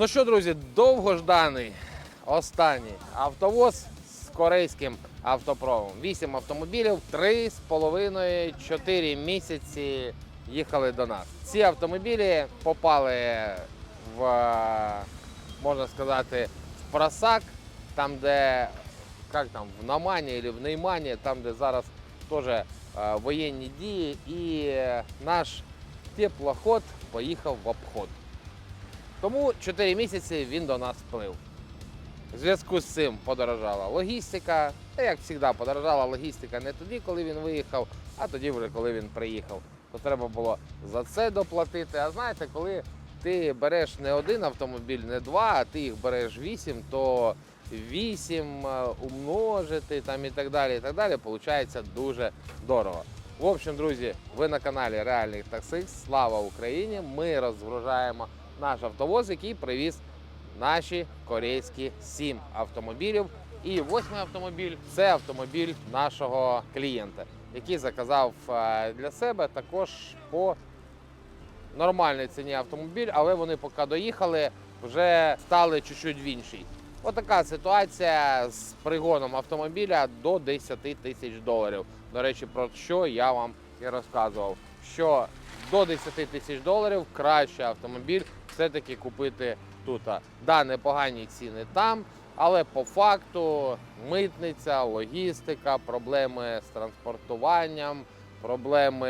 Ну що, друзі, довгожданий останній автовоз з корейським автопромом. Вісім автомобілів, три з половиною чотири місяці їхали до нас. Ці автомобілі попали в, можна сказати, в просак, там, де як там, в Намані або в Неймані, там, де зараз теж е, воєнні дії, і е, наш теплоход поїхав в обход. Тому 4 місяці він до нас вплив. В зв'язку з цим подорожала логістика. Та як завжди, подорожала логістика не тоді, коли він виїхав, а тоді вже коли він приїхав. То треба було за це доплатити. А знаєте, коли ти береш не один автомобіль, не два, а ти їх береш вісім, то вісім е, умножити там і так далі, і так далі, виходить дуже дорого. В общем, друзі, ви на каналі Реальний Таксист. Слава Україні! Ми розгружаємо наш автовоз, який привіз наші корейські сім автомобілів. І восьмий автомобіль це автомобіль нашого клієнта, який заказав е, для себе також по нормальній ціні автомобіль, але вони поки доїхали, вже стали чуть-чуть в іншій. Отака ситуація з пригоном автомобіля до 10 тисяч доларів. До речі, про що я вам і розказував. Що до 10 тисяч доларів краще автомобіль все-таки купити тут. Да, непогані ціни там, але по факту митниця, логістика, проблеми з транспортуванням, проблеми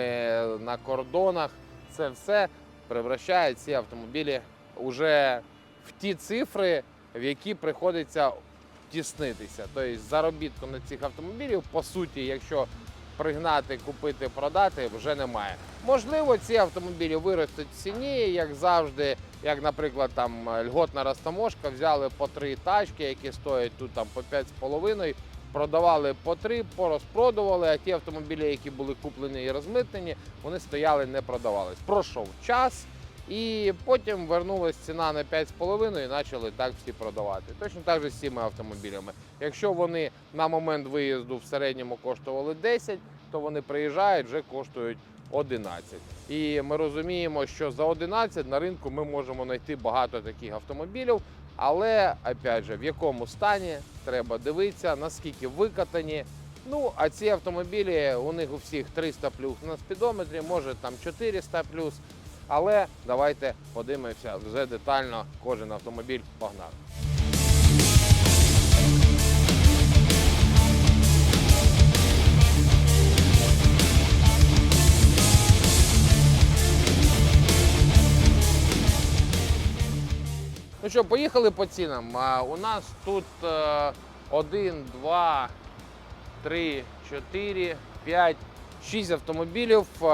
на кордонах це все превращає ці автомобілі уже в ті цифри, в які приходиться тіснитися. Тобто заробітку на цих автомобілів, по суті, якщо пригнати, купити, продати, вже немає. Можливо, ці автомобілі виростуть в ціні, як завжди, як, наприклад, там льготна розтаможка, взяли по три тачки, які стоять тут там по 5,5, продавали по три, порозпродували, а ті автомобілі, які були куплені і розмитнені, вони стояли, не продавались. Пройшов час. І потім вернулась ціна на 5,5 і почали так всі продавати. Точно так же з цими автомобілями. Якщо вони на момент виїзду в середньому коштували 10, то вони приїжджають, вже коштують 11. І ми розуміємо, що за 11 на ринку ми можемо знайти багато таких автомобілів. Але опять же, в якому стані треба дивитися, наскільки викатані. Ну, а ці автомобілі у них у всіх 300 плюс на спідометрі, може там 400 плюс. Але давайте подивимося вже детально кожен автомобіль погнав. Ну що, поїхали по цінам. У нас тут е, 1, 2, 3, 4, 5, 6 автомобілів е,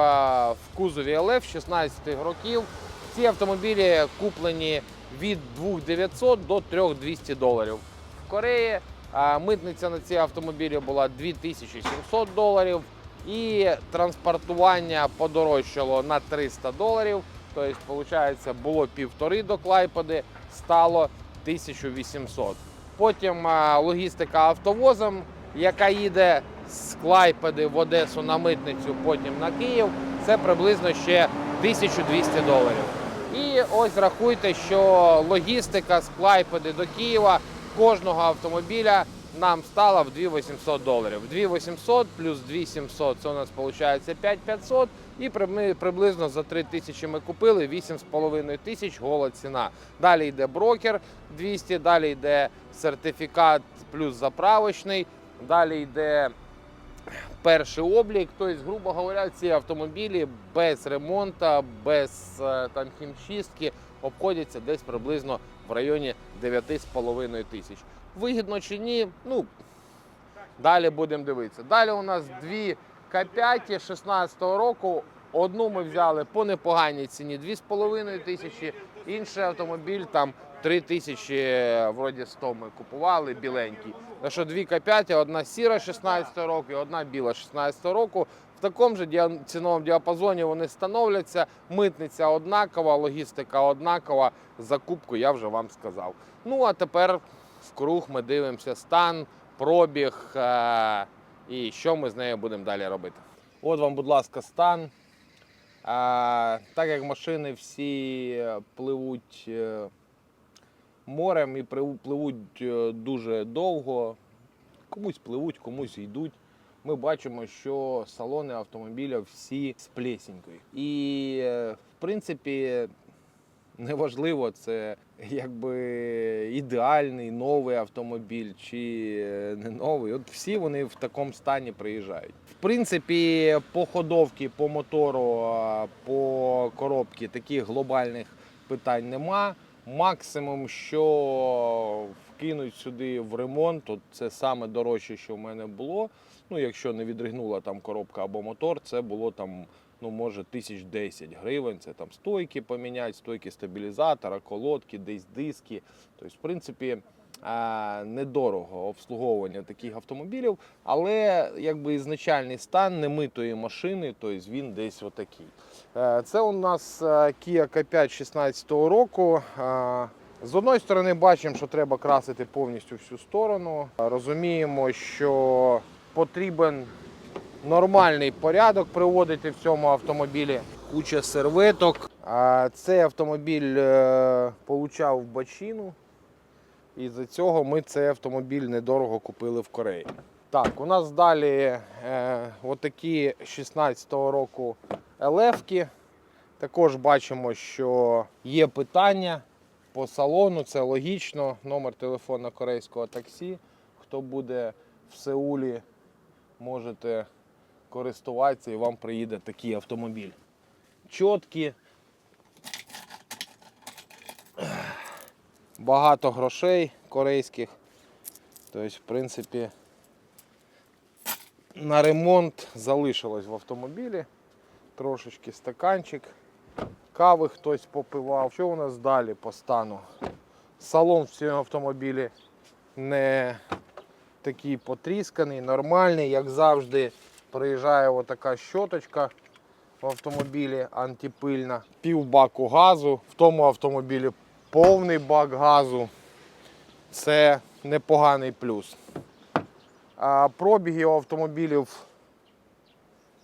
в кузові ЛФ 16 років. Ці автомобілі куплені від 2900 до 3200 доларів. В Кореї е, митниця на ці автомобілі була 2700 доларів. І транспортування подорожчало на 300 доларів. Тобто, виходить, було півтори до Клайпеди, стало 1800. Потім логістика автовозом, яка їде з Клайпеди в Одесу на митницю, потім на Київ, це приблизно ще 1200 доларів. І ось рахуйте, що логістика з Клайпеди до Києва кожного автомобіля нам стала в 2800 доларів. 2800 плюс 2700 це у нас виходить 5500 і приблизно за 3000 ми купили 8,5 тисяч гола ціна. Далі йде брокер 200, далі йде сертифікат плюс заправочний, далі йде перший облік. Тобто, грубо говоря, ці автомобілі без ремонту, без е, там хімчистки обходяться десь приблизно в районі 9,5 тисяч. Вигідно чи ні? Ну, далі будемо дивитися. Далі у нас дві К5 16 року. Одну ми взяли по непоганій ціні 2,5 тисячі, інший автомобіль там 3 тисячі, вроді 100 ми купували, біленький. Так що дві К5, одна сіра 16 року і одна біла 16 року. В такому ж діа- ціновому діапазоні вони становляться. Митниця однакова, логістика однакова. Закупку я вже вам сказав. Ну а тепер в круг ми дивимося стан, пробіг е- і що ми з нею будемо далі робити. От вам, будь ласка, стан. А, так як машини всі е, пливуть е, морем і пливуть е, дуже довго. Комусь пливуть, комусь йдуть. Ми бачимо, що салони автомобіля всі з плесенькою. І, е, в принципі, неважливо, це якби ідеальний новий автомобіль чи е, не новий. От всі вони в такому стані приїжджають. В принципі, по ходовці, по мотору, по коробці таких глобальних питань нема. Максимум, що вкинуть сюди в ремонт, от це саме дорожче, що в мене було. Ну, якщо не відригнула там коробка або мотор, це було там, ну може, тисяч 10 гривень. Це там стойки поміняти, стойки стабілізатора, колодки, десь диски. Тобто, в принципі, недорого обслуговування таких автомобілів, але якби ізначальний стан немитої машини, тобто він десь отакий. Е, Це у нас е, Kia K5 16 року. Е, З одної сторони бачимо, що треба красити повністю всю сторону. Розуміємо, що потрібен нормальний порядок приводити в цьому автомобілі. Куча серветок. А Цей автомобіль е, получав бачину. І за цього ми цей автомобіль недорого купили в Кореї. Так, у нас далі е, отакі 16-го року елефки. Також бачимо, що є питання по салону, це логічно. Номер телефону корейського таксі. Хто буде в Сеулі, можете користуватися і вам приїде такий автомобіль. Чіткі. Багато грошей корейських. Тобто, в принципі, на ремонт залишилось в автомобілі. Трошечки стаканчик. Кави хтось попивав. Що у нас далі по стану? Салон в цьому автомобілі не такий потрісканий, нормальний, як завжди. Приїжджає отака щоточка в автомобілі антипильна. Пів баку газу. В тому автомобілі повний бак газу. Це непоганий плюс. А пробігів автомобілів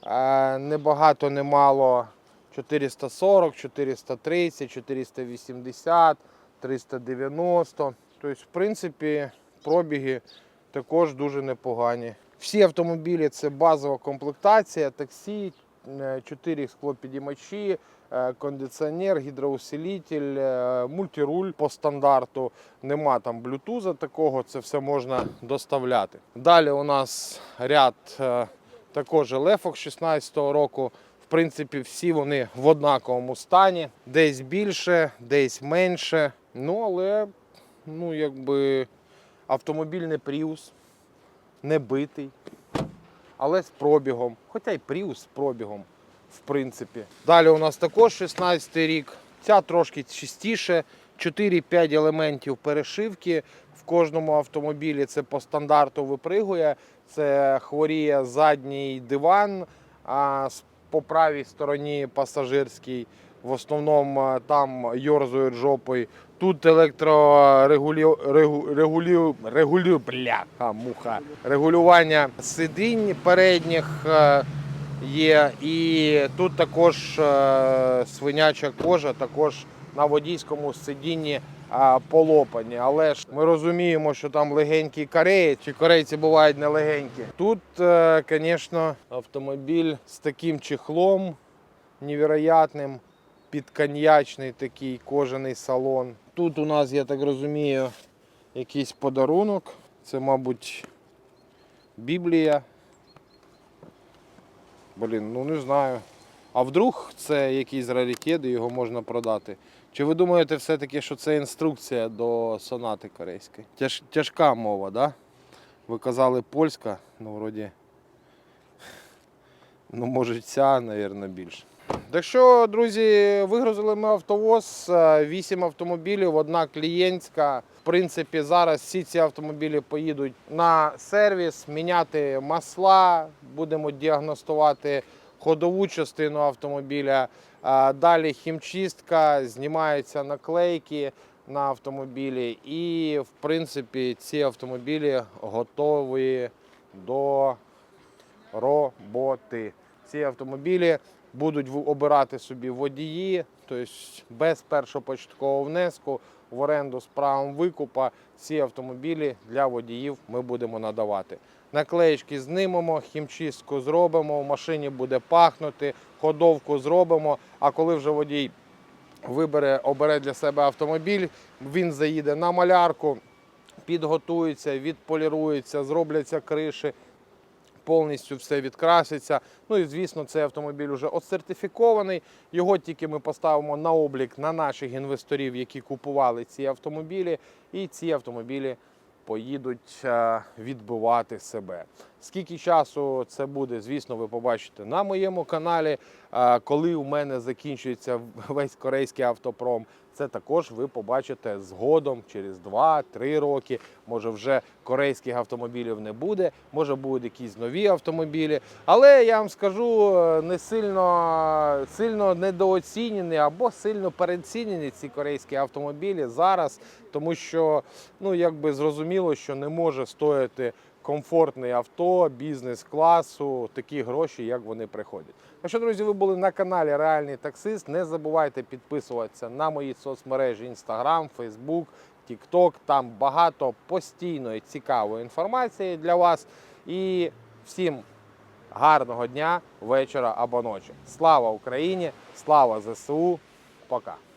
е, небагато, немало 440, 430, 480, 390. Тобто, в принципі, пробіги також дуже непогані. Всі автомобілі це базова комплектація, таксі, 4 склопідіймачі, е, кондиціонер, гідроусилитель, е, мультируль по стандарту. Нема там блютуза такого, це все можна доставляти. Далі у нас ряд е, також лефок 16-го року. В принципі, всі вони в однаковому стані. Десь більше, десь менше. Ну, але ну, якби автомобіль не Prius, не битий, але з пробігом. Хоча й Prius з пробігом, в принципі. Далі у нас також 16 рік. Ця трошки чистіше. 4-5 елементів перешивки в кожному автомобілі. Це по стандарту випригує. Це хворіє задній диван, а по правій стороні пасажирський. В основному е, там йорзують жопою. Тут електрорегулю... регу... регулю... регулю... регулювання сидінь передніх е, є. І тут також е, свиняча кожа, також на водійському сидінні полопані. Але ж ми розуміємо, що там легенький кореєць, чи корейці бувають не легенькі. Тут, звісно, автомобіль з таким чехлом невероятним, підконьячний такий кожаний салон. Тут у нас, я так розумію, якийсь подарунок. Це, мабуть, Біблія. Блін, ну не знаю. А вдруг це якийсь раритет і його можна продати? Чи ви думаєте все-таки, що це інструкція до сонати корейської? Тяж, тяжка мова, да? Ви казали польська, ну вроді. Ну, може, ця, мабуть, більше. Так що, друзі, вигрузили ми автовоз, 8 автомобілів, одна клієнтська. В принципі, зараз всі ці автомобілі поїдуть на сервіс, міняти масла, будемо діагностувати ходову частину автомобіля. Далі хімчистка, знімаються наклейки на автомобілі. І, в принципі, ці автомобілі готові до роботи. Ці автомобілі будуть обирати собі водії, тобто без першопочаткового внеску в оренду з правом викупа ці автомобілі для водіїв ми будемо надавати. Наклеїчки знімемо, хімчистку зробимо, в машині буде пахнути, ходовку зробимо. А коли вже водій вибере, обере для себе автомобіль, він заїде на малярку, підготується, відполірується, зробляться криші, повністю все відкраситься. Ну і звісно, цей автомобіль вже отсертифікований. Його тільки ми поставимо на облік на наших інвесторів, які купували ці автомобілі, і ці автомобілі поїдуть е, відбивати себе. Скільки часу це буде, звісно, ви побачите на моєму каналі. Е, Коли у мене закінчується весь корейський автопром, це також ви побачите згодом через 2-3 роки. Може, вже корейських автомобілів не буде, може будуть якісь нові автомобілі. Але я вам скажу, е, не сильно, сильно недооцінені або сильно перецінені ці корейські автомобілі зараз, тому що ну якби зрозуміло, що не може стояти комфортне авто бізнес-класу такі гроші, як вони приходять. Якщо, друзі, ви були на каналі Реальний таксист, не забувайте підписуватися на мої соцмережі Instagram, Facebook, TikTok. Там багато постійної цікавої інформації для вас. І всім гарного дня, вечора або ночі. Слава Україні! Слава ЗСУ! Пока!